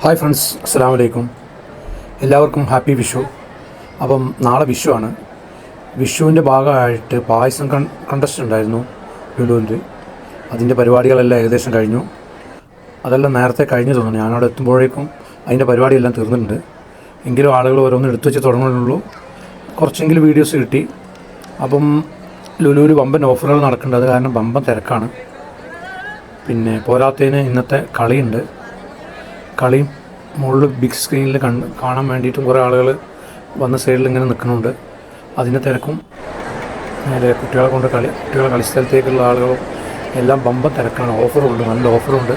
Hi friends അസ്സാം വലൈക്കും എല്ലാവർക്കും ഹാപ്പി വിഷു. അപ്പം നാളെ വിഷു ആണ് വിഷുവിന്റെ ഭാഗമായിട്ട് പായസം കൺ കണ്ടസ്റ്റ് ഉണ്ടായിരുന്നു ലുലുവിന്റെ. അതിന്റെ പരിപാടികളെല്ലാം ഏകദേശം കഴിഞ്ഞു. അതെല്ലാം നേരത്തെ കഴിഞ്ഞു തോന്നുന്നു. ഞാനവിടെ എത്തുമ്പോഴേക്കും അതിന്റെ പരിപാടിയെല്ലാം തീർന്നിട്ടുണ്ട്. എങ്കിലും ആളുകൾ ഓരോന്ന് എടുത്തു വെച്ച് തുടങ്ങുന്നുള്ളൂ. കുറച്ചെങ്കിലും വീഡിയോസ് കിട്ടി. അപ്പം ലുലുവിൽ വമ്പൻ ഓഫറുകൾ നടക്കേണ്ടത് കാരണം വമ്പൻ തിരക്കാണ്. പിന്നെ പോരാത്തതിന് ഇന്നത്തെ കളിയുണ്ട്. കളിയും മുകളിൽ ബിഗ് സ്ക്രീനിൽ കണ്ട് കാണാൻ വേണ്ടിയിട്ട് കുറേ ആളുകൾ വന്ന സൈഡിൽ ഇങ്ങനെ നിൽക്കുന്നുണ്ട്. അതിന്റെ തിരക്കും നേരെ കുട്ടികളെ കൊണ്ട് കളി കുട്ടികളെ കളിസ്ഥലത്തേക്കുള്ള ആളുകളും എല്ലാം ബമ്പ തിരക്കാണ്. ഓഫറുണ്ട് നല്ല ഓഫറുണ്ട്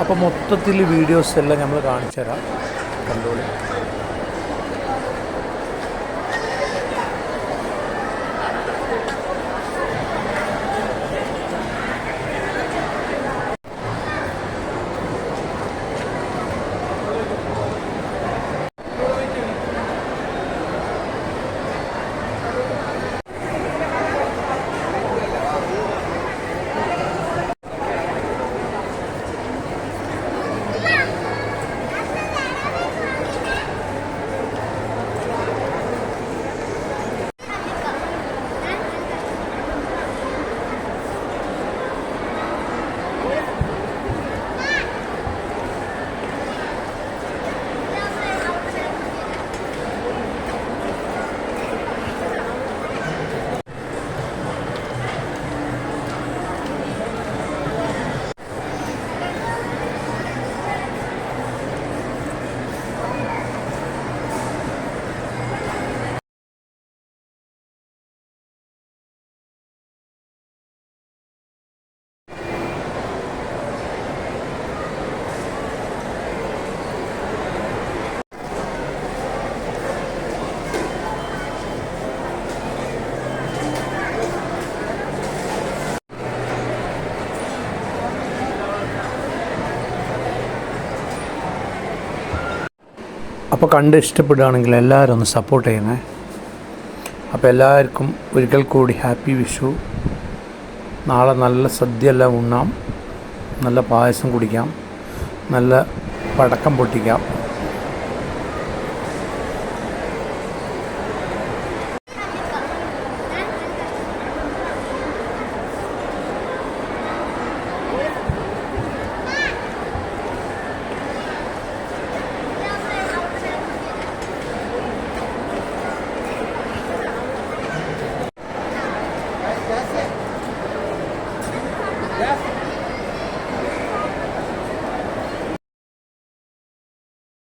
അപ്പോൾ മൊത്തത്തിൽ വീഡിയോസ് എല്ലാം നമ്മൾ കാണിച്ചു തരാം അപ്പോൾ കണ്ട് ഇഷ്ടപ്പെടുകയാണെങ്കിൽ എല്ലാവരും ഒന്ന് സപ്പോർട്ട് ചെയ്യണേ അപ്പോൾ എല്ലാവർക്കും ഒരിക്കൽ കൂടി ഹാപ്പി വിഷു. നാളെ നല്ല സദ്യ എല്ലാം ഉണ്ണാം. നല്ല പായസം കുടിക്കാം. നല്ല പടക്കം പൊട്ടിക്കാം.